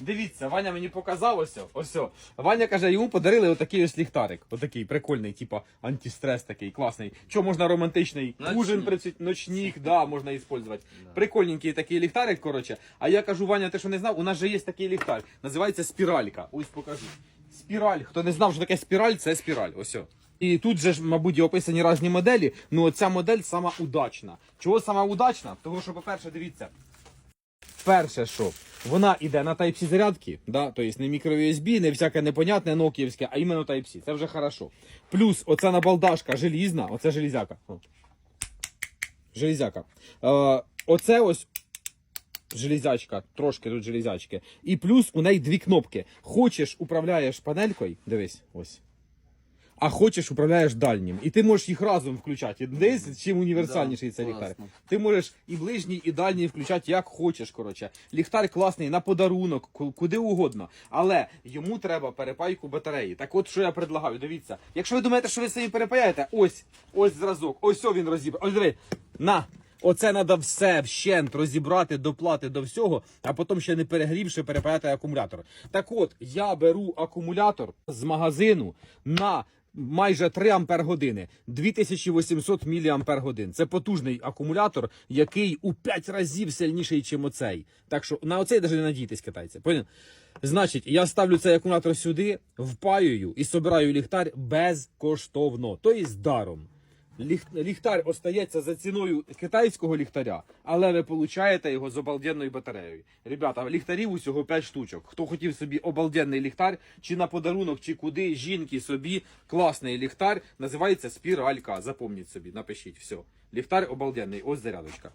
Дивіться, Ваня мені показав ось. Ось. Ваня каже, йому подарили отакий ось ліхтарик. Отакий прикольний, типа антистрес такий, класний. Що можна романтичний Ночник. ужин прицють, ночник, да, можна використовувати. Прикольненький такий ліхтарик, коротше. А я кажу, Ваня, ти що не знав? У нас же є такий ліхтар. Називається спіралька. Ось покажу. Спіраль. Хто не знав, що таке спіраль, це спіраль. Ось. І тут же ж, мабуть, описані різні моделі. Ну, оця модель сама удачна. Чого сама удачна? Тому що, по-перше, дивіться. Перше, що вона йде на Type-C зарядки, да? тобто не мікро-USB, не всяке непонятне нокіївське, а іменно Type-C. Це вже хорошо. Плюс оця набалдашка желізна, оце железяка. О. Железяка. Е, оце ось железячка, трошки тут железячки. І плюс у неї дві кнопки. Хочеш, управляєш панелькою, дивись, ось. А хочеш, управляєш дальнім. І ти можеш їх разом включати. Десь чим універсальніший Да, цей ліхтар. класно. Ти можеш і ближній, і дальній включати як хочеш. Коротше. Ліхтар класний на подарунок, ку- куди угодно. Але йому треба перепайку батареї. Так от що я предлагаю, дивіться. Якщо ви думаєте, що ви самі перепаяєте, ось, ось зразок, ось о він розібрав. Ось диви, на. Оце треба все вщент розібрати, доплати до всього, а потім ще не перегрівши, перепаяти акумулятор. Так от, я беру акумулятор з магазину на майже 3 ампер години, 2800 міліампер годин. Це потужний акумулятор, який у 5 разів сильніший, ніж оцей. Так що на оцей навіть не надійтесь, китайці. Поняли? Значить, я ставлю цей акумулятор сюди, впаюю і собираю ліхтар безкоштовно, тобто даром. Ліх- Ліхтар остається за ціною китайського ліхтаря, але ви получаєте його з обалденною батареєю. Ребята, ліхтарів усього 5 штучок. Хто хотів собі обалденний ліхтар, чи на подарунок, чи куди, жінки собі, класний ліхтар, називається спіралька. Запомніть собі, напишіть, все. Ліхтар обалденний, ось зарядочка.